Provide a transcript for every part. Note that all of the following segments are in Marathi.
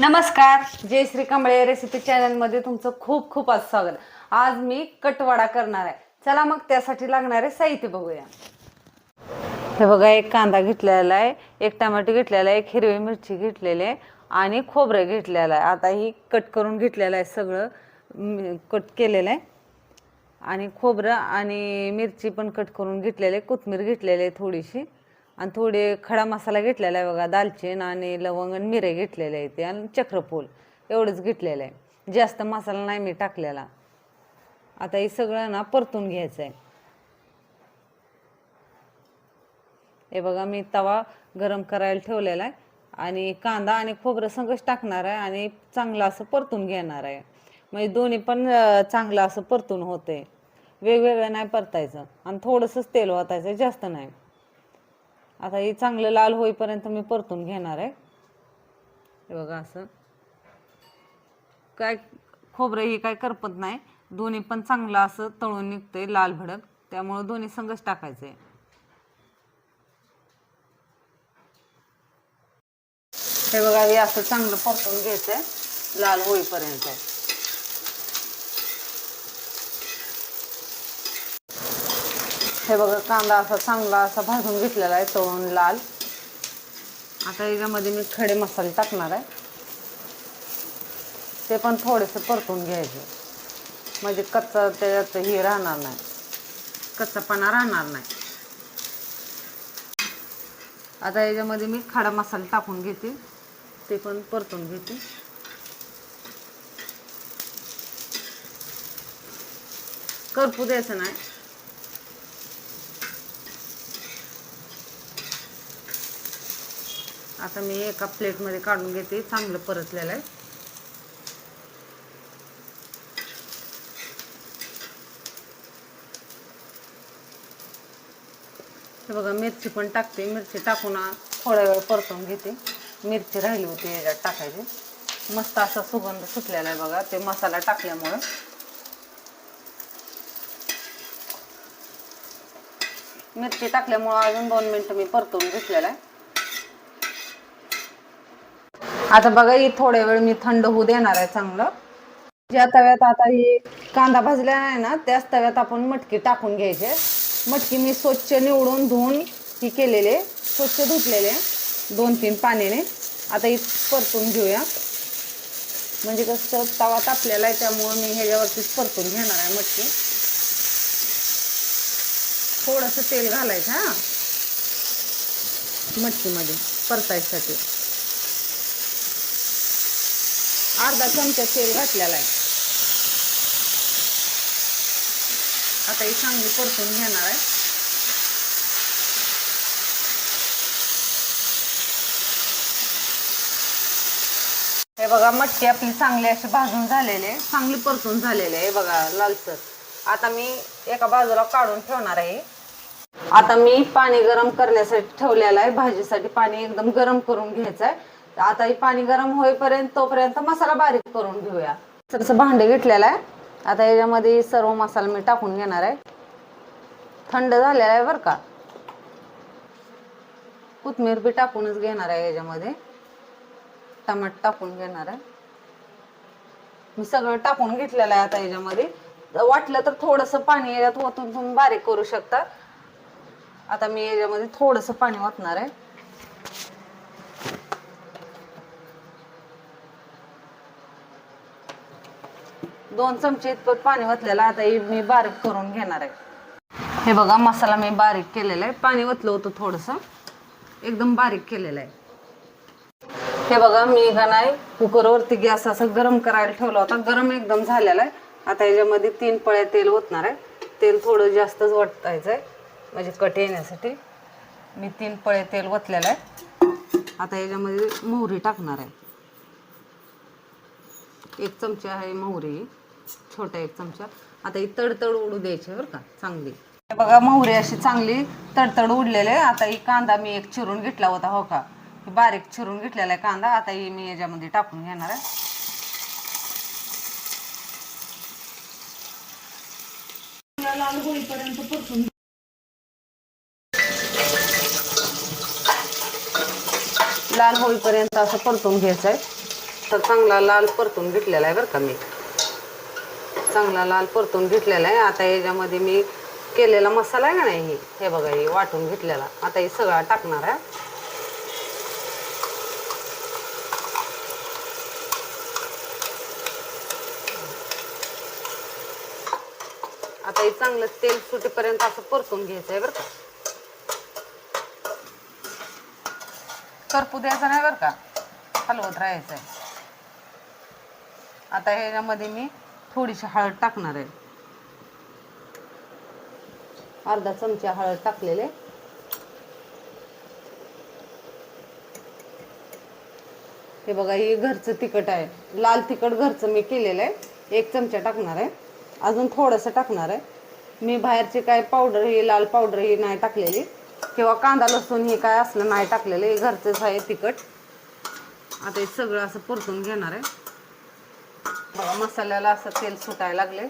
नमस्कार. जय श्री कांबळे रेसिपी चॅनलमध्ये तुमचं खूप खूप आज स्वागत. आज मी कटवाडा करणार आहे. चला मग त्यासाठी लागणारे साहित्य बघूया. हे बघा एक कांदा घेतलेला आहे एक टमाटो घेतलेला आहे एक हिरवी मिरची घेतलेली आहे आणि खोबरं घेतलेलं आहे. आता ही कट करून घेतलेलं आहे सगळं. कट केलेलं आहे. आणि खोबरं आणि मिरची पण कट करून घेतलेले आहे. कोथमीर घेतलेली आहे थोडीशी. आणि थोडे खडा मसाला घेतलेला आहे बघा दालचीन आणि लवंग आणि मिरे घेतलेले आहे ते आणि चक्रफूल एवढंच घेतलेलं आहे. जास्त मसाला नाही मी टाकलेला. आता हे सगळं ना परतून घ्यायचं आहे हे बघा मी तवा गरम करायला ठेवलेला आहे आणि कांदा आणि खोबरं संगच टाकणार आहे आणि चांगलं असं परतून घेणार आहे. म्हणजे दोन्ही पण चांगलं असं परतून होते वेगवेगळं नाही परतायचं आणि थोडंसंच तेल वाटायचं जास्त नाही. आता हे चांगलं लाल होईपर्यंत मी परतून घेणार आहे. हे बघा असं. काय खोबरं ही काय करपत नाही. दोन्ही पण चांगलं असं तळून निघतंय लाल भडक. त्यामुळं दोन्ही संगच टाकायचं आहे हे बघा हे असं चांगलं परतून घ्यायचंय. लाल होईपर्यंत. हे बघा कांदा असा चांगला असा भाजून घेतलेला आहे तळून लाल. आता याच्यामध्ये मी खडे मसाले टाकणार आहे. ते पण थोडेसे परतून घ्यायचे. म्हणजे कच्चा त्याच्यात हे राहणार नाही. कच्चापणा राहणार नाही. आता याच्यामध्ये मी खडा मसाला टाकून घेते. ते पण परतून घेते. करपू द्यायचं नाही. आता मी एका प्लेटमध्ये काढून घेते. चांगलं परतलेलं आहे. हे बघा मिरची पण टाकते. मिरची टाकून थोड्या थोडा वेळ परतून घेते. मिरची राहिली होती याच्यात टाकायची. मस्त असा सुगंध सुटलेला आहे बघा ते मसाला टाकल्यामुळं. मिरची टाकल्यामुळं अजून दोन मिनटं मी परतून घेतलेला आहे. आता बघा ही थोड्या वेळ मी थंड होऊ देणार आहे चांगलं. ज्या तव्यात आता ही कांदा भाजला आहे ना त्याच तव्यात आपण मटकी टाकून घ्यायचे. मटकी मी स्वच्छ निवडून धुवून ही केलेले स्वच्छ धुतलेले दोन तीन पाण्याने. आता ही परतून घेऊया. म्हणजे कसं तवा तापलेला आहे त्यामुळं मी ह्याच्यावरतीच परतून घेणार आहे मटकी. थोडंसं तेल घालायचं हा. मटकीमध्ये परतायसाठी. अर्धा चमचा तेल घातलेला आहे. आता ही चांगली परतून घेणार आहे. हे बघा मटकी आपली चांगली अशी भाजून झालेली आहे. चांगली परतून झालेली आहे बघा लालसर. आता मी एका बाजूला काढून ठेवणार आहे. आता मी पाणी गरम करण्यासाठी ठेवलेलं आहे. भाजीसाठी पाणी एकदम गरम करून घ्यायचं आहे. आता हे पाणी गरम होईपर्यंत तोपर्यंत मसाला बारीक करून घेऊया. तसं भांडे घेतलेलं आहे. आता याच्यामध्ये सर्व मसाला मी टाकून घेणार आहे. थंड झालेला आहे बरं का. कोथमीर बी टाकूनच घेणार आहे याच्यामध्ये. टमाट टाकून घेणार आहे. मी सगळं टाकून घेतलेलं आहे आता याच्यामध्ये. वाटलं तर थोडंसं पाणी याच्यात ओतून तुम्ही बारीक करू शकता. आता मी याच्यामध्ये थोडंसं पाणी ओतणार आहे. दोन चमचे इतपत पाणी ओतलेलं आता हे मी बारीक करून घेणार आहे. हे बघा मसाला मी बारीक केलेला आहे. पाणी ओतलं होतं थोडंसं. एकदम बारीक केलेलं आहे. हे बघा मी का नाही कुकरवरती गॅस असं गरम करायला ठेवला होता. गरम एकदम झालेला आहे. आता याच्यामध्ये तीन पळ्या तेल ओतणार आहे. तेल थोडं जास्तच वटायचं आहे. म्हणजे कट येण्यासाठी. मी तीन पळे तेल ओतलेलं आहे. आता याच्यामध्ये मोहरी टाकणार आहे. एक चमचा आहे मोहरी. छोटा एक चमचा. आता ही तडतड उडू द्यायची बरं का चांगली. बघा मोहरी अशी चांगली तडतड उडलेले आहे. आता ही कांदा मी एक चिरून घेतला होता हो का? बारीक चिरून घेतलेला आहे कांदा. आता ही मी याच्यामध्ये टाकून घेणार आहे. लाल होईपर्यंत परतून लाल होईपर्यंत असं परतून घ्यायचं आहे तर चांगला लाल परतून घेतलेला आहे बरं का मी. चांगला लाल परतून घेतलेला आहे. आता याच्यामध्ये मी केलेला मसाला आहे का नाही हे? बघा हे वाटून घेतलेला. आता हे सगळा टाकणार आहे. आता हे चांगलं तेल सुटेपर्यंत असं परतून घ्यायचं आहे बरं का. करपू द्यायचं नाही बरं का? हलवत राहायचं आहे. आता ह्याच्यामध्ये मी थोडीशी हळद टाकणार आहे. अर्धा चमचा हळद टाकलेले. हे बघा हे घरचं तिखट आहे. लाल तिखट घरचं मी केलेलं आहे. एक चमचा टाकणार आहे. अजून थोडंसं टाकणार आहे. मी बाहेरची काय पावडर ही लाल पावडर ही नाही टाकलेली. किंवा कांदा लसूण ही काय असलं नाही टाकलेलं. हे घरचंच आहे तिखट. आता हे सगळं असं परतून घेणार आहे. बघा मसाल्याला असं तेल सुटायला लागले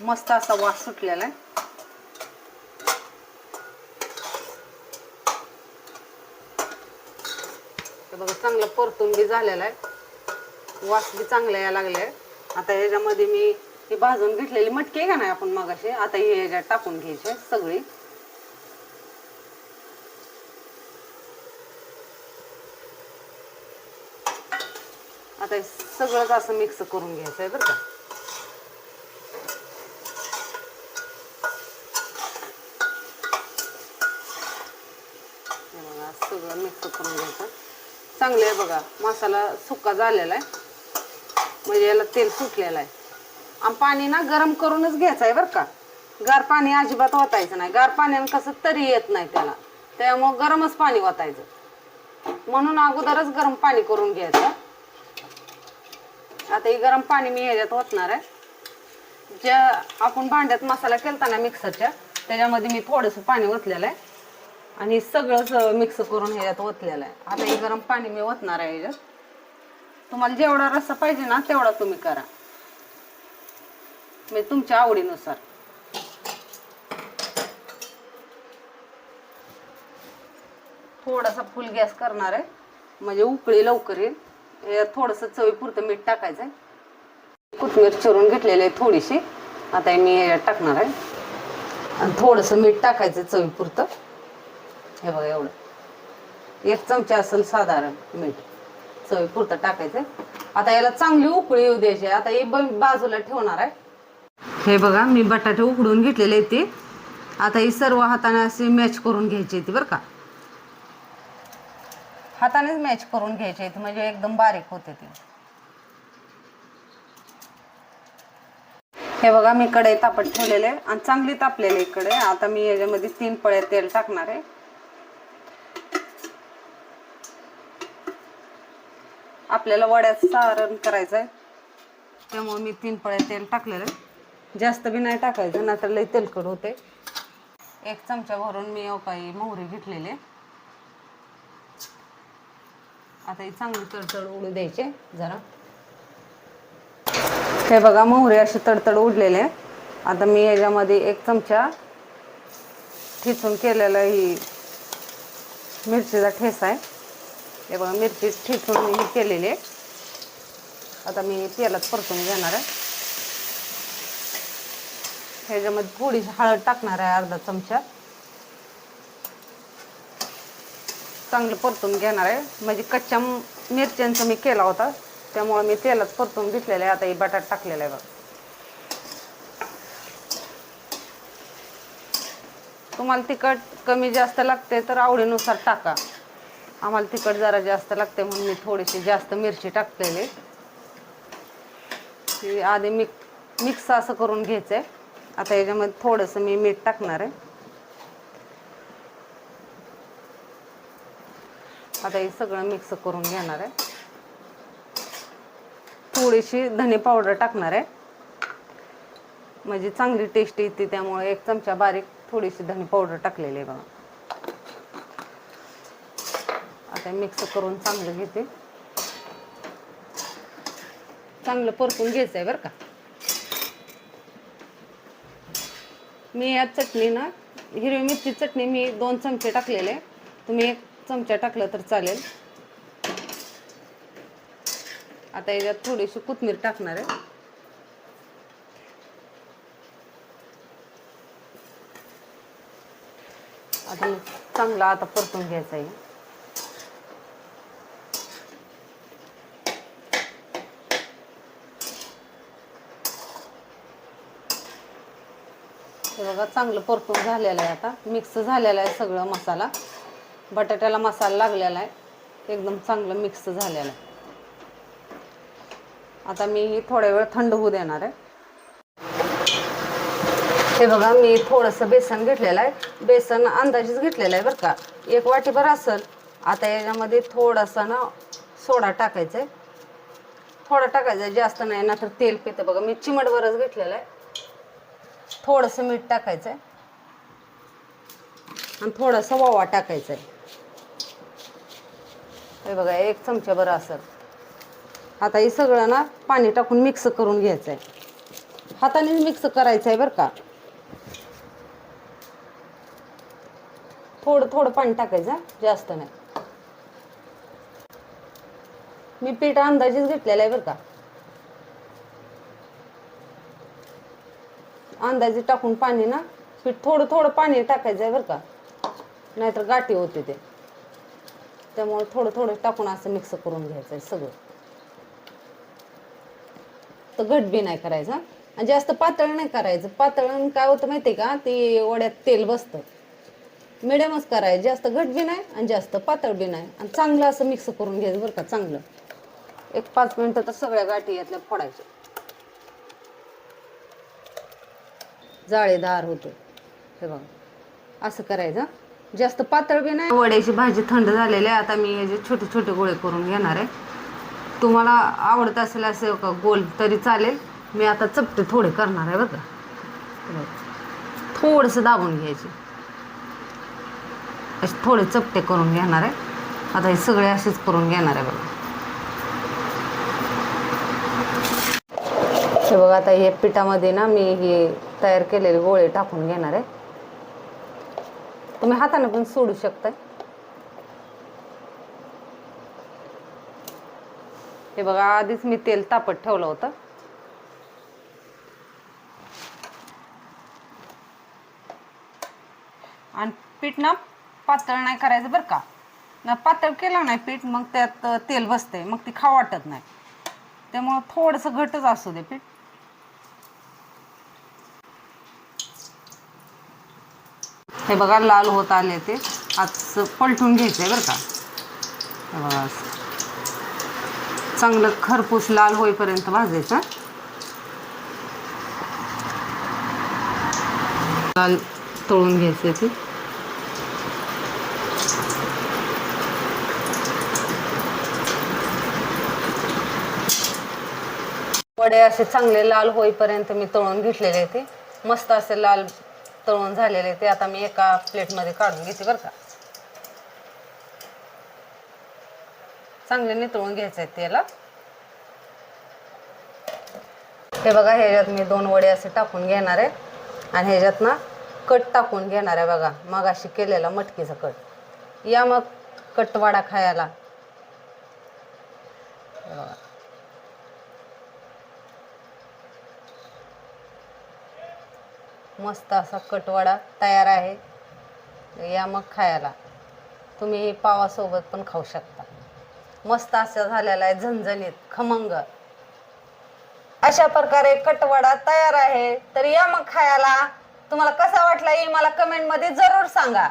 मस्त असा वास सुटलेला आहे. बघा चांगलं परतून बी झालेलं आहे. वास बी चांगला यायला लागले आता याच्यामध्ये मी ही भाजून घेतलेली मटकी आहे का नाही आपण मगाशी? आता हे ह्याच्यात टाकून घ्यायची सगळी. आता सगळंच असं मिक्स करून घ्यायचं आहे बरं का. सगळं मिक्स करून घ्यायचं. चांगलं आहे बघा मसाला सुका झालेला आहे. म्हणजे याला तेल सुटलेलं आहे. आणि पाणी ना गरम करूनच घ्यायचं आहे बरं का. गार पाणी अजिबात ओतायचं नाही. गार पाण्यानं कसं तरी येत नाही त्याला. त्यामुळं गरमच पाणी ओतायचं म्हणून अगोदरच गरम पाणी करून घ्यायचं. आता हे गरम पाणी मी ह्याच्यात ओतणार आहे. ज्या आपण भांड्यात मसाला केलता ना मिक्सरच्या त्याच्यामध्ये मी थोडंसं पाणी ओतलेलं आहे. आणि सगळंच मिक्स करून ह्याच्यात ओतलेलं आहे. आता हे गरम पाणी मी ओतणार आहे ह्याच्यात. तुम्हाला जेवढा रस्सा पाहिजे ना तेवढा तुम्ही करा. म्हणजे तुमच्या आवडीनुसार. थोडासा फुल गॅस करणार आहे. म्हणजे उकळी लवकर येईल. थोडंसं चवीपुरतं मीठ टाकायचं आहे कोथमीर चिरून घेतलेली आहे थोडीशी. आता हे मी टाकणार आहे. आणि थोडंसं मीठ टाकायचं चवीपुरतं. हे बघा एवढं. एक चमचा असेल साधारण मीठ. चवीपुरतं टाकायचं आता याला चांगली उकळी येऊ द्यायची आता हे ब- बाजूला ठेवणार आहे. हे बघा मी बटाटे उकडून घेतलेले ते. आता ही सर्व हाताने अशी मॅच करून घ्यायची ती बरं का. हातानेच मॅच करून घ्यायचे म्हणजे एकदम बारीक होते ती. हे बघा मी कढई तापत ठेवलेले आणि चांगली तापलेली आहे आता मी याच्यामध्ये तीन पळे तेल टाकणार आहे. आपल्याला वड्याचं सारण करायचं आहे. त्यामुळे मी तीन पळे तेल टाकलेलं जास्त बी नाही टाकायचं नाहीतर लई तेलकट होते. एक चमचा भरून मी काही मोहरी घेतलेली आता ही चांगली तडतड उडू द्यायचे जरा. हे बघा मोहरी असे तडतड उडलेले आहे. आता मी याच्यामध्ये एक चमचा ठिसून केलेला ही मिरचीचा ठेसा आहे. हे बघा मिरची ठिसून मी ही केलेली आहे. आता मी तेलात परतून घेणार आहे. ह्याच्यामध्ये थोडीशी हळद टाकणार आहे अर्धा चमचा. चांगलं परतून घेणार आहे. म्हणजे कच्च्या मिरच्यांचं मी केला होता. त्यामुळं मी तेलात परतून घेतलेलं आहे. आता ही बटाट टाकलेला आहे बघा. तुम्हाला तिखट कमी जास्त लागते तर आवडीनुसार टाका. आम्हाला तिखट जरा जास्त लागते म्हणून मी थोडीशी जास्त मिरची टाकलेली. ती आधी मिक मिक्स असं करून घ्यायचं आहे आता याच्यामध्ये थोडंसं मी मीठ टाकणार आहे. आता हे सगळं मिक्स करून घेणार आहे. थोडीशी धने पावडर टाकणार आहे. म्हणजे चांगली टेस्ट येते त्यामुळे एक चमचा बारीक थोडीशी धने पावडर टाकलेली आहे बघा. आता मिक्स करून चांगलं घेते. चांगलं परतून घ्यायचं आहे बरं का. मी या चटणी ना हिरवी मिरची चटणी मी दोन चमचे टाकलेले. तुम्ही एक चमचा टाकलं तर चालेल. आता याच्यात थोडीशी कोथमीर टाकणार आहे. आता चांगला आता परतून घ्यायचा आहे. हे बघा चांगलं परतून झालेलं आहे आता. मिक्स झालेला आहे सगळं मसाला. बटाट्याला मसाला लागलेला आहे. एकदम चांगलं मिक्स झालेलं आहे. आता मी ही थोड्या वेळ थंड होऊ देणार आहे. हे बघा मी थोडंसं बेसन घेतलेलं आहे. बेसन अंदाजेच घेतलेलं आहे बरं का. एक वाटीभर असेल. आता याच्यामध्ये थोडासा ना सोडा टाकायचा आहे. थोडा टाकायचा आहे जास्त नाही ना तर तेल पितं. बघा मी चिमटभरच घेतलेलं आहे. थोडंसं मीठ टाकायचं आहे. आणि थोडासा ओवा टाकायचा आहे. हे बघा एक चमचा बरं असं. आता हे सगळं ना पाणी टाकून मिक्स करून घ्यायचं आहे हातानेच मिक्स करायचं आहे बरं का. थोडं थोडं पाणी टाकायचं जास्त नाही. मी पीठ अंदाजेच घेतलेलं आहे बरं का. अंदाजे टाकून पाणी ना पीठ थोडं थोडं पाणी टाकायचं आहे बरं का. नाहीतर गाठी होते ते. त्यामुळे थोडं थोडं टाकून असं मिक्स करून घ्यायचं आहे सगळं. तर घट बी नाही करायचं आणि जास्त पातळ नाही करायचं. पातळ काय होतं माहिती का? ती वड्यात तेल बसतं. मिडियमच करायचं. जास्त घट बी नाही आणि जास्त पातळ बी नाही. आणि चांगलं असं मिक्स करून घ्यायचं बरं का चांगलं. एक पाच मिनटं तर सगळ्या गाठी यातल्या फोडायच्या. जाळेदार होतो. हे बघा. असं करायचं जास्त पातळ बी नाही. वड्याची भाजी थंड झालेली आहे. आता मी याचे छोटे छोटे गोळे करून घेणार आहे. तुम्हाला आवडत असेल असं का गोल तरी चालेल. मी आता चपटे थोडे करणार आहे बघा. थोडंसं दाबून घ्यायचे. असे थोडे चपटे करून घेणार आहे. आता हे सगळे असेच करून घेणार आहे बघा. हे बघा आता हे पिठामध्ये ना मी हे तयार केलेले गोळे टाकून घेणार आहे. तुम्ही हाताने पण सोडू शकताय. हे बघा आधीच मी तेल तापत ठेवलं होतं. आणि पीठ ना पातळ नाही करायचं बरं का. ना पातळ केलं नाही पीठ मग त्यात तेल बसतंय मग ती खाऊ वाटत नाही. त्यामुळं थोडंसं घटच असू दे पीठ. हे बघा लाल होत आले ते. आज पलटून घ्यायचंय बरं का. हे बघा चांगलं खरपूस लाल होईपर्यंत भाजायचं. लाल तळून घ्यायचे ते. वडे असे चांगले लाल होईपर्यंत मी तळून घेतलेले ते. मस्त असे लाल तळून झालेले ते आता मी एका प्लेटमध्ये काढून घेते बरं का. चांगले नितळून घ्यायचे आहेत त्याला हे बघा ह्याच्यात मी दोन वडे असे टाकून घेणार आहे. आणि ह्याच्यात ना कट टाकून घेणार आहे बघा मग अशी केलेला मटकीचा कट. या मग कटवाडा खायला. बघा. मस्त असा कटवाडा तयार आहे. या मग खायला. तुम्ही हे पावासोबत पण खाऊ शकता. मस्त असं झालेला आहे झणझणीत खमंग. अशा प्रकारे कटवडा तयार आहे. तर या मग खायला. तुम्हाला कसा वाटला हे मला कमेंटमध्ये जरूर सांगा.